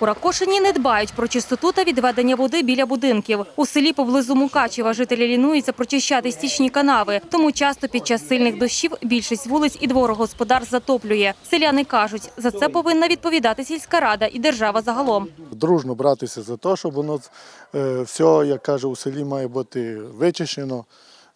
У Ракошині не дбають про чистоту та відведення води біля будинків. У селі поблизу Мукачева жителі лінуються прочищати стічні канави. Тому часто під час сильних дощів більшість вулиць і дворогосподарств затоплює. Селяни кажуть, за це повинна відповідати сільська рада і держава загалом. дружно братися за те, щоб воно е, все, як каже, у селі має бути вичищено,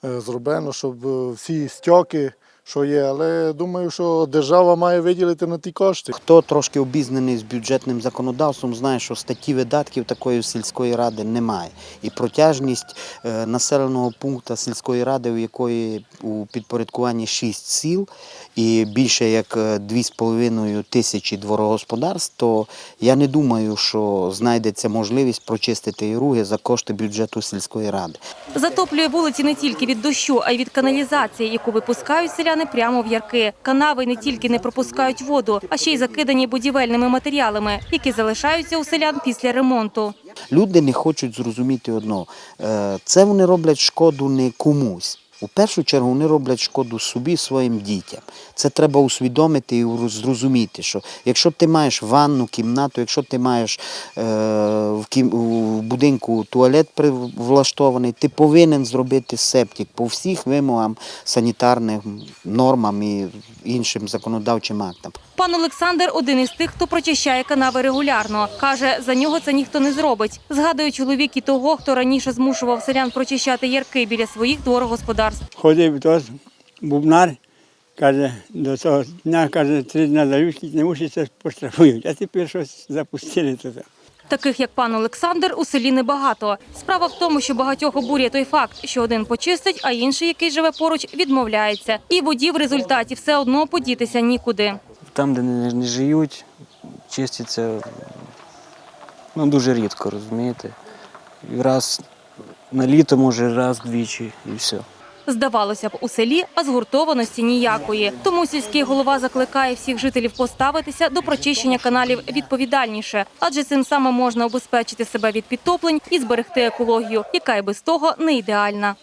е, зроблено, щоб е, всі стьоки, що є. Але думаю, що держава має виділити на ті кошти. Хто трошки обізнаний з бюджетним законодавством, знає, що статті видатків такої сільської ради немає. І протяжність е, населеного пункту сільської ради, у якої у підпорядкуванні 6 сіл і більше як е, 2,5 тисячі дворогосподарств, то я не думаю, що знайдеться можливість прочистити іруги за кошти бюджету сільської ради. Затоплює вулиці не тільки від дощу, а й від каналізації, яку випускають селяни прямо в ярки. Канави не тільки не пропускають воду, а ще й закидані будівельними матеріалами, які залишаються у селян після ремонту. Люди не хочуть зрозуміти одного. Е, Це вони роблять шкоду не комусь. У першу чергу вони роблять шкоду собі, своїм дітям. Це треба усвідомити і зрозуміти, що якщо ти маєш ванну, кімнату, якщо ти маєш е, в, кім, у будинку туалет влаштований, ти повинен зробити септик по всіх вимогам санітарним нормам і іншим законодавчим актам. Пан Олександр один із тих, хто прочищає канави регулярно. Каже, за нього це ніхто не зробить. Згадує чоловік і того, хто раніше змушував селян прочищати ярки біля своїх дворогосподарств. Ходив тот бубнар, каже, до цього дня, каже, три дня дають, не муситься поштрафують. А тепер щось запустили туди. Таких як пан Олександр у селі небагато. Справа в тому, що багатьох обурює той факт, що один почистить, а інший, який живе поруч, відмовляється. І воді в результаті все одно подітися нікуди. Там, де не, не живуть, чиститься ну, дуже рідко, розумієте? Раз на літо, може, раз-двічі і все. Здавалося б, у селі, а згуртованості ніякої. Тому сільський голова закликає всіх жителів поставитися до прочищення каналів відповідальніше, адже цим саме можна обезпечити себе від підтоплень і зберегти екологію, яка й без того не ідеальна.